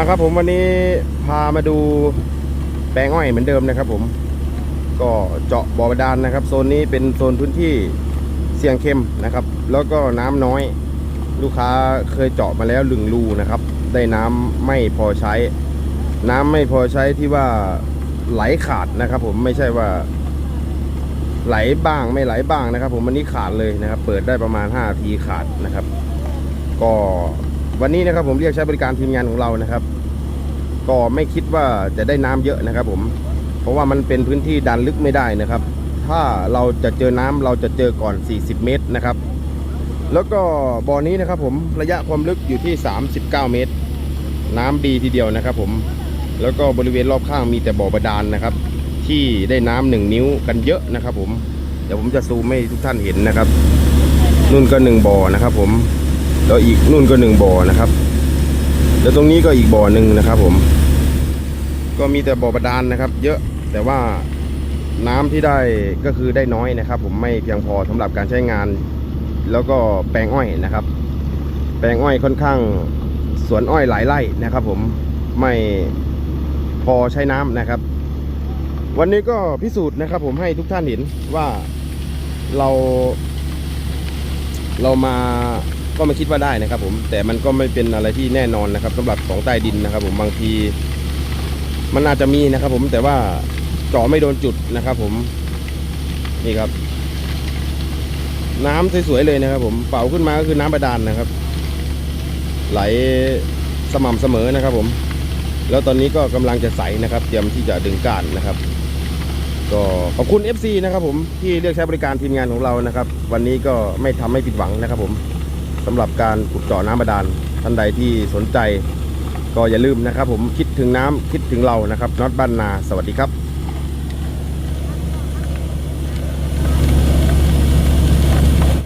มาครับผมวันนี้พามาดูแปลงอ้อยเหมือนเดิมนะครับ ผม ก็เจาะบ่อบาดาลนะครับ โซนนี้เป็นโซนพื้นที่เสี่ยงเค็มนะครับ แล้วก็น้ำน้อย ลูกค้าเคยเจาะมาแล้วหนึ่งรูนะครับ ได้น้ำไม่พอใช้ น้ำไม่พอใช้ที่ว่าไหลขาดนะครับ ผมไม่ใช่ว่าไหลบ้างไม่ไหลบ้างนะครับ ผมวันนี้ขาดเลยนะครับ เปิดได้ประมาณ5นาทีขาดนะครับ ก็ วันนี้นะครับผมเรียกใช้บริการทีมงานของเรานะครับ ก็ไม่คิดว่าจะได้น้ำเยอะนะครับ ผม เพราะว่ามันเป็นพื้นที่ดันลึกไม่ได้นะครับ ถ้าเราจะเจอน้ำเราจะเจอก่อน 40 เมตรนะครับ แล้วก็บ่อนี้นะครับผมระยะความลึกอยู่ที่ 39 เมตร น้ำดีทีเดียวนะครับ ผมแล้วก็บริเวณรอบข้างมีแต่บ่อบาดาลนะครับ ที่ได้น้ำหนึ่งนิ้วกันเยอะนะครับ ผมเดี๋ยวผมจะซูมให้ทุกท่านเห็นนะครับนู่นก็หนึ่งบ่อนะครับ ผม แล้วอีกนู่นก็หนึ่งบ่อนะครับ แล้วตรงนี้ก็อีกบ่อหนึ่งนะครับ ผม ก็มีแต่บ่อบาดาลนะครับ เยอะแต่ว่าน้ำที่ได้ก็คือได้น้อยนะครับ ผมไม่เพียงพอสำหรับการใช้งาน แล้วก็แปลงอ้อยนะครับ แปลงอ้อยค่อนข้างสวนอ้อยหลายไร่นะครับ ผมไม่พอใช้น้ำนะครับ วันนี้ก็พิสูจน์นะครับ ผมให้ทุกท่านเห็นว่าเรา เรามาก็ไม่คิดว่าได้นะครับ ผมแต่มันก็ไม่เป็นอะไรที่แน่นอนนะครับสำหรับของใต้ดินนะครับ ผมบางที มันอาจจะมีนะครับ ผมแต่ว่าเจาะไม่โดนจุดนะครับ ผมนี่ครับ น้ำสวยๆเลยนะครับ ผมเป่าขึ้นมาก็คือน้ำบาดาลนะครับ ไหลสม่ำเสมอนะครับ ผม แล้วตอนนี้ก็กำลังจะใสนะครับ เตรียมที่จะดึงก้านนะครับ ก็ขอบคุณ FC นะครับผมที่เลือกใช้บริการทีมงานของเรานะครับ วันนี้ก็ไม่ทำให้ผิดหวังนะครับผมสำหรับการขุดเจาะน้ำบาดาลท่านใดที่สนใจ ก็อย่าลืมนะครับผมคิดถึงน้ำคิดถึงเรานะครับน็อตบ้านนาสวัสดีครับ